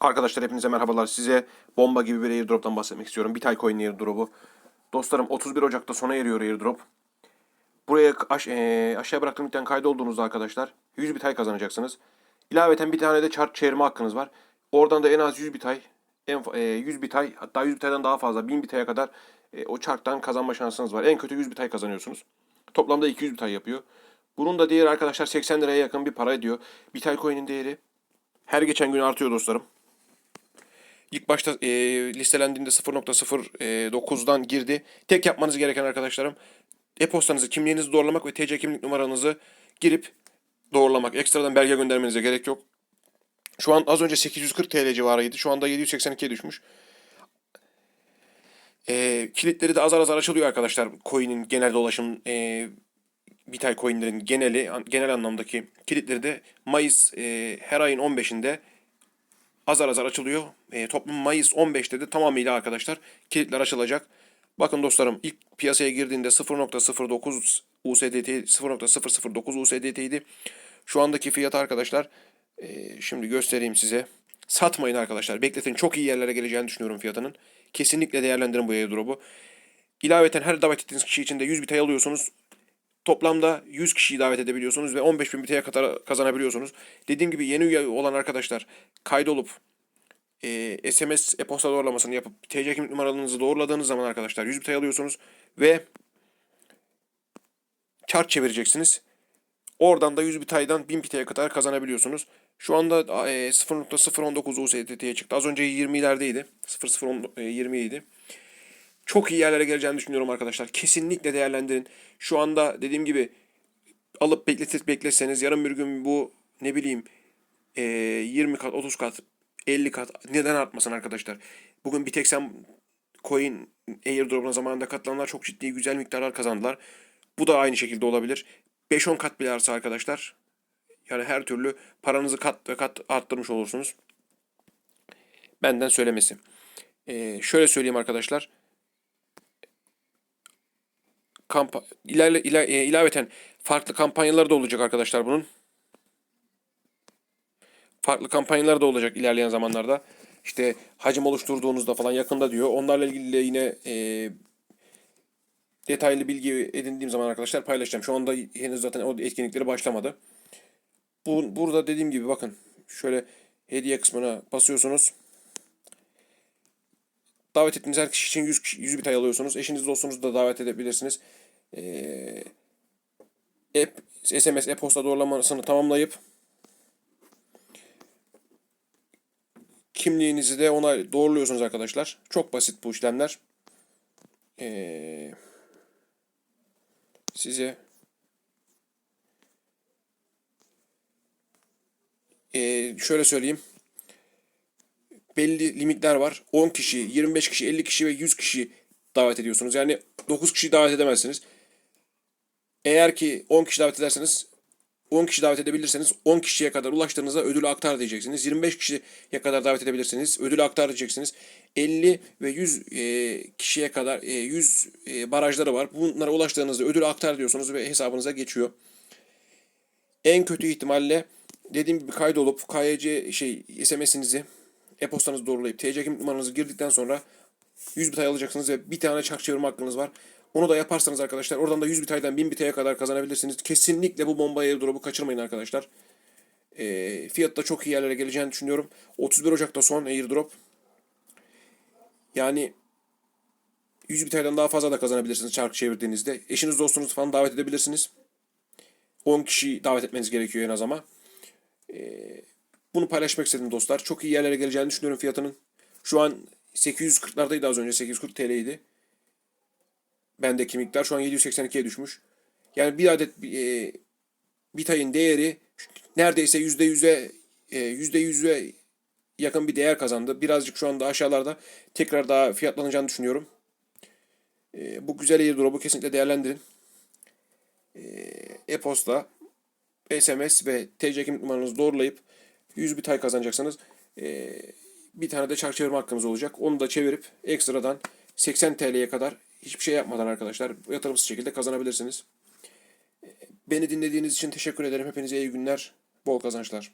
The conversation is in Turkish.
Arkadaşlar hepinize merhabalar. Size bomba gibi bir airdrop'tan bahsetmek istiyorum. Bitay Coin airdrop'u. Dostlarım 31 Ocak'ta sona eriyor airdrop. Buraya aş eee, aşağıya bıraktığım linkten kaydolduğunuzda arkadaşlar 100 bitay kazanacaksınız. İlaveten bir tane de çark çevirme hakkınız var. Oradan da en az 100 bitay, en, eee, 100 bitay hatta 100 bitaydan daha fazla 1000 bitaya kadar eee, o çarktan kazanma şansınız var. En kötü 100 bitay kazanıyorsunuz. Toplamda 200 bitay yapıyor. Bunun da değeri arkadaşlar 80 liraya yakın bir para ediyor. Bitay coin'in değeri her geçen gün artıyor dostlarım. İlk başta e, listelendiğinde 0.09'dan girdi. Tek yapmanız gereken arkadaşlarım e-postanızı, kimliğinizi doğrulamak ve TC kimlik numaranızı girip doğrulamak. Ekstradan belge göndermenize gerek yok. Şu an az önce 840 TL civarıydı. Şu anda 782'ye düşmüş. E, kilitleri de azar azar açılıyor arkadaşlar. Coin'in genel dolaşım e, Bitay coinlerin geneli genel anlamdaki kilitleri de Mayıs e, her ayın 15'inde azar azar açılıyor. E, toplam Mayıs 15'te de tamamıyla arkadaşlar kilitler açılacak. Bakın dostlarım ilk piyasaya girdiğinde 0.09 USDT 0.009 USDT idi. Şu andaki fiyat arkadaşlar e, şimdi göstereyim size. Satmayın arkadaşlar. Bekletin. Çok iyi yerlere geleceğini düşünüyorum fiyatının. Kesinlikle değerlendirin bu airdrop'u. İlaveten her davet ettiğiniz kişi için de 100 bitay alıyorsunuz. Toplamda 100 kişiyi davet edebiliyorsunuz ve 15.000 biteye kadar kazanabiliyorsunuz. Dediğim gibi yeni üye olan arkadaşlar kaydolup e, SMS e-posta doğrulamasını yapıp TC kimlik numaralarınızı doğruladığınız zaman arkadaşlar 100 bitay alıyorsunuz ve çark çevireceksiniz. Oradan da 100 bitaydan 1000 biteye kadar kazanabiliyorsunuz. Şu anda e, 0.019 USDT'ye çıktı. Az önce 20'lerdeydi. 0.020 idi. Çok iyi yerlere geleceğini düşünüyorum arkadaşlar. Kesinlikle değerlendirin. Şu anda dediğim gibi alıp bekletip bekleseniz yarın bir gün bu ne bileyim e, 20 kat, 30 kat, 50 kat neden artmasın arkadaşlar. Bugün bir tek sen coin airdrop'una zamanında katılanlar çok ciddi güzel miktarlar kazandılar. Bu da aynı şekilde olabilir. 5-10 kat bile artsa arkadaşlar yani her türlü paranızı kat ve kat arttırmış olursunuz. Benden söylemesi. E, şöyle söyleyeyim arkadaşlar. Kampa ilerle, ila- e, ilaveten farklı kampanyaları da olacak arkadaşlar bunun. Farklı kampanyalar da olacak ilerleyen zamanlarda. İşte hacim oluşturduğunuzda falan yakında diyor. Onlarla ilgili de yine e, detaylı bilgi edindiğim zaman arkadaşlar paylaşacağım. Şu anda henüz zaten o etkinlikleri başlamadı. Bu, burada dediğim gibi bakın şöyle hediye kısmına basıyorsunuz. Davet ettiğiniz her kişi için 100, kişi- 100 bitay alıyorsunuz. Eşiniz dostunuzu da davet edebilirsiniz. Ee, app, SMS e-posta doğrulamasını tamamlayıp kimliğinizi de ona doğruluyorsunuz arkadaşlar. Çok basit bu işlemler. Ee, size Ee, şöyle söyleyeyim belli limitler var. 10 kişi, 25 kişi, 50 kişi ve 100 kişi davet ediyorsunuz. Yani 9 kişi davet edemezsiniz. Eğer ki 10 kişi davet ederseniz 10 kişi davet edebilirseniz 10 kişiye kadar ulaştığınızda ödülü aktar diyeceksiniz. 25 kişiye kadar davet edebilirsiniz. Ödülü aktar diyeceksiniz. 50 ve 100 e, kişiye kadar e, 100 e, barajları var. Bunlara ulaştığınızda ödülü aktar diyorsunuz ve hesabınıza geçiyor. En kötü ihtimalle dediğim gibi kaydolup KYC şey SMS'inizi e-postanızı doğrulayıp TC kimlik numaranızı girdikten sonra 100 bitay alacaksınız ve bir tane çark çevirme hakkınız var. Onu da yaparsanız arkadaşlar oradan da 100 bitaydan 1000 bitaya kadar kazanabilirsiniz. Kesinlikle bu bomba airdrop'u kaçırmayın arkadaşlar. E, fiyat da çok iyi yerlere geleceğini düşünüyorum. 31 Ocak'ta son airdrop. Yani 100 bitaydan daha fazla da kazanabilirsiniz çark çevirdiğinizde. Eşiniz dostunuzu falan davet edebilirsiniz. 10 kişi davet etmeniz gerekiyor en az ama. Bunu paylaşmak istedim dostlar. Çok iyi yerlere geleceğini düşünüyorum fiyatının. Şu an 840'lardaydı az önce. 840 TL'ydi. Bendeki miktar şu an 782'ye düşmüş. Yani bir adet e, bitayın değeri neredeyse %100'e e, %100'e yakın bir değer kazandı. Birazcık şu anda aşağılarda tekrar daha fiyatlanacağını düşünüyorum. E, bu güzel airdrop'u kesinlikle değerlendirin. E, E-posta, SMS ve TC kimlik numaranızı doğrulayıp 100 bitay kazanacaksınız. Ee, bir tane de çark çevirme hakkınız olacak. Onu da çevirip ekstradan 80 TL'ye kadar hiçbir şey yapmadan arkadaşlar yatırımsız şekilde kazanabilirsiniz. Ee, Beni dinlediğiniz için teşekkür ederim. Hepinize iyi günler, bol kazançlar.